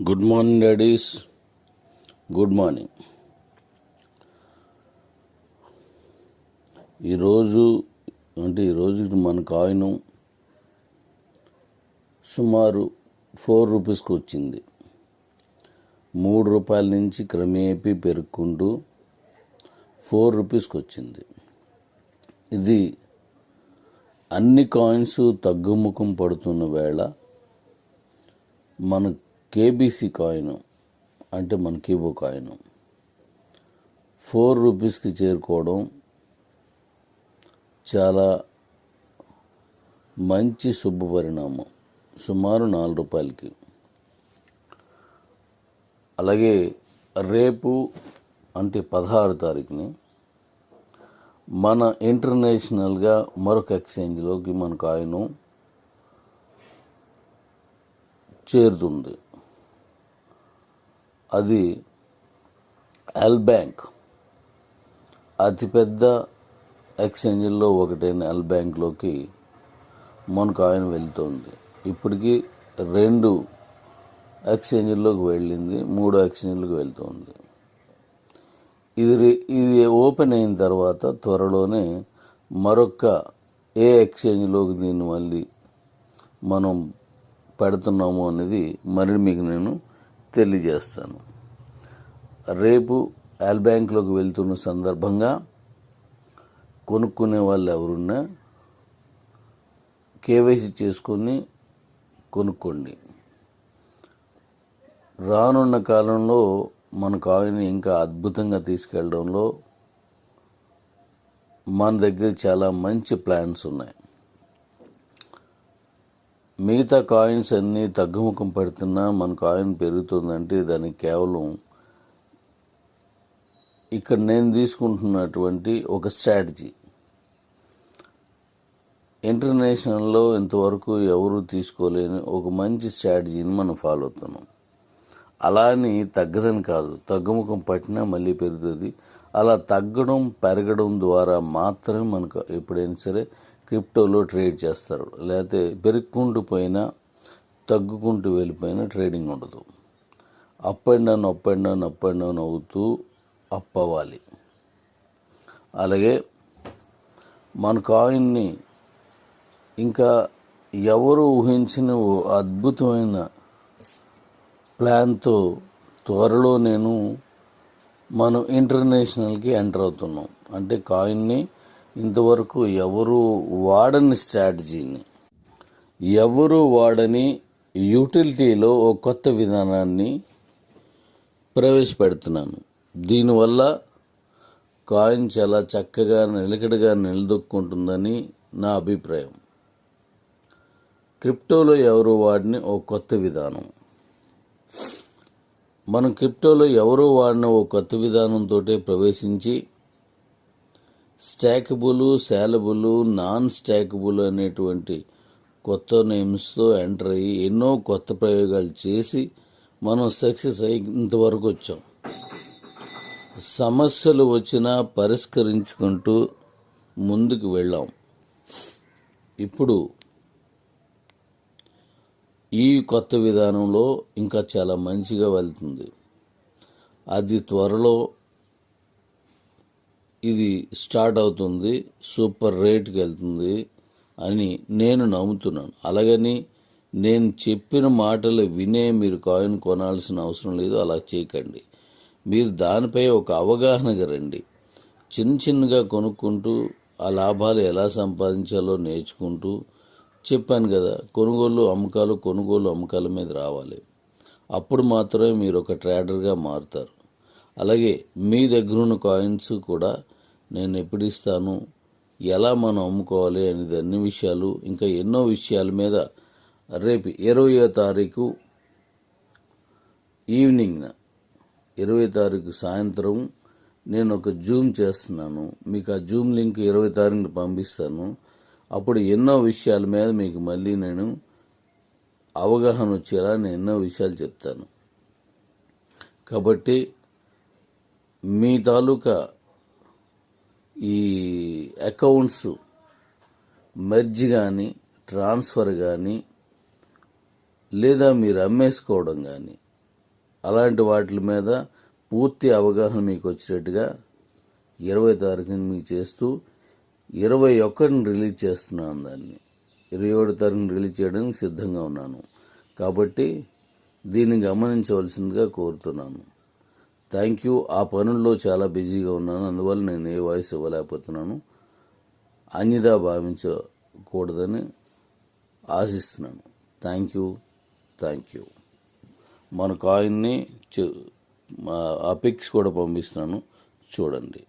Good morning daddies. Good morning. ఈరోజు అంటే ఈరోజు మన కాయిన్ సుమారు ఫోర్ రూపీస్కి వచ్చింది. మూడు రూపాయల నుంచి క్రమేపీ పెరుక్కుంటూ ఫోర్ రూపీస్కి వచ్చింది. ఇది అన్ని కాయిన్స్ తగ్గుముఖం పడుతున్న వేళ మన కేబీసీ కాయిన్ అంటే మన కీబో కాయిన్. ఫోర్ రూపీస్కి చేరుకోవడం చాలా మంచి శుభ పరిణామం. సుమారు నాలుగు రూపాయలకి. అలాగే రేపు అంటే పదహారు తారీఖుని మన ఇంటర్నేషనల్గా మరొక ఎక్స్చేంజ్లోకి మన కాయిన్ చేరుతుంది. అది ఎల్ బ్యాంక్ అతిపెద్ద ఎక్స్చేంజ్లో ఒకటైన ఎల్ బ్యాంక్లోకి మన కాయిన్ వెళ్తోంది. ఇప్పటికీ రెండు ఎక్స్చేంజ్లోకి వెళ్ళింది మూడు ఎక్స్చేంజ్లకు వెళ్తుంది. ఇది ఇది ఓపెన్ అయిన తర్వాత త్వరలోనే మరొక ఏ ఎక్స్చేంజ్లోకి దీన్ని మళ్ళీ మనం పెడుతున్నాము అనేది మరి మీకు నేను తెలియజేస్తాను. రేపు ఎల్ బ్యాంక్లోకి వెళ్తున్న సందర్భంగా కొనుక్కునే వాళ్ళు ఎవరున్నా కేవైసీ చేసుకొని కొనుక్కోండి. రానున్న కాలంలో మన కాయిన్ ఇంకా అద్భుతంగా తీసుకెళ్ళడంలో మన దగ్గర చాలా మంచి ప్లాన్స్ ఉన్నాయి. మిగతా కాయిన్స్ అన్నీ తగ్గుముఖం పడుతున్నా మన కాయిన్ పెరుగుతుందంటే దానికి కేవలం ఇక్కడ నేను తీసుకుంటున్నటువంటి ఒక స్ట్రాటజీ. ఇంటర్నేషనల్లో ఇంతవరకు ఎవరు తీసుకోలేని ఒక మంచి స్ట్రాటజీని మనం ఫాలో అవుతున్నాం. అలా అని తగ్గదని కాదు తగ్గుముఖం పట్టినా మళ్ళీ పెరుగుతుంది. అలా తగ్గడం పెరగడం ద్వారా మాత్రమే మనకు ఎప్పుడైనా సరే క్రిప్టోలో ట్రేడ్ చేస్తారు. లేకపోతే పెరుక్కుంటూ పోయినా తగ్గుకుంటూ వెళ్ళిపోయినా ట్రేడింగ్ ఉండదు. Up and down up and down up and down అవుతూ అప్ అవ్వాలి అలాగే మన కాయిన్ని ఇంకా ఎవరు ఊహించిన ఓ అద్భుతమైన ప్లాన్తో త్వరలో నేను మనం ఇంటర్నేషనల్కి ఎంటర్ అవుతున్నాం. అంటే కాయిన్ని ఇంతవరకు ఎవరు వాడని స్ట్రాటజీని ఎవరు వాడని యూటిలిటీలో ఓ కొత్త విధానాన్ని ప్రవేశపెడుతున్నాను. దీనివల్ల కాయిన్ చాలా చక్కగా నిలకడగా నిలదొక్కుంటుందని నా అభిప్రాయం. క్రిప్టోలో ఎవరు వాడిని ఓ కొత్త విధానం. మనం క్రిప్టోలో ఎవరో వాడిన ఓ కొత్త విధానంతో ప్రవేశించి స్టాకబుల్ శాలబుల్ నాన్ స్టాకబుల్ అనేటువంటి కొత్త నేమ్స్తో ఎంటర్ అయ్యి ఎన్నో కొత్త ప్రయోగాలు చేసి మనం సక్సెస్ అయ్యి ఇంతవరకు వచ్చాం. సమస్యలు వచ్చినా పరిష్కరించుకుంటూ ముందుకు వెళ్ళాం. ఇప్పుడు ఈ కొత్త విధానంలో ఇంకా చాలా మంచిగా వెళ్తుంది. అది త్వరలో ఇది స్టార్ట్ అవుతుంది సూపర్ రేట్కి వెళ్తుంది అని నేను నమ్ముతున్నాను. అలాగని నేను చెప్పిన మాటలు వినే మీరు కాయిన్ కొనాల్సిన అవసరం లేదు అలా చేయకండి. మీరు దానిపై ఒక అవగాహనగా రండి. చిన్న చిన్నగా కొనుక్కుంటూ ఆ లాభాలు ఎలా సంపాదించాలో నేర్చుకుంటూ చెప్పాను కదా కొనుగోలు అమ్మకాలు కొనుగోలు అమ్మకాల మీద రావాలి. అప్పుడు మాత్రమే మీరు ఒక ట్రేడర్గా మారుతారు. అలాగే మీ దగ్గర ఉన్న కాయిన్స్ కూడా నేను ఎప్పుడు ఇస్తాను? ఎలా మనం అమ్ముకోవాలి అనేది అన్ని విషయాలు ఇంకా ఎన్నో విషయాల మీద రేపు ఇరవయో తారీఖు ఈవినింగ్ ఇరవై తారీఖు సాయంత్రం నేను ఒక జూమ్ చేస్తున్నాను. మీకు ఆ జూమ్ లింక్ ఇరవై తారీఖున పంపిస్తాను. అప్పుడు ఎన్నో విషయాల మీద మీకు మళ్ళీ నేను అవగాహన వచ్చేలా నేను ఎన్నో విషయాలు చెప్తాను. కాబట్టి మీ తాలూకా ఈ అకౌంట్స్ మెర్జ్ కానీ ట్రాన్స్ఫర్ కానీ లేదా మీరు అమ్మేసుకోవడం కానీ అలాంటి వాటి మీద పూర్తి అవగాహన మీకు వచ్చినట్టుగా ఇరవై తారీఖున మీకు చేస్తూ ఇరవై ఒక్కటిని రిలీజ్ చేస్తున్నాను దాన్ని. ఇరవై ఒకటి తారీఖున రిలీజ్ చేయడానికి సిద్ధంగా ఉన్నాను. కాబట్టి దీన్ని గమనించవలసిందిగా కోరుతున్నాను. Thank you. ఆ పనుల్లో చాలా బిజీగా ఉన్నాను. అందువల్ల నేను ఏ వాయిస్ ఇవ్వలేకపోతున్నాను. అన్యదా భావించకూడదని ఆశిస్తున్నాను. Thank you. Thank you. మన కాయిన్ని ఆ పిక్స్ కూడా పంపిస్తున్నాను. చూడండి.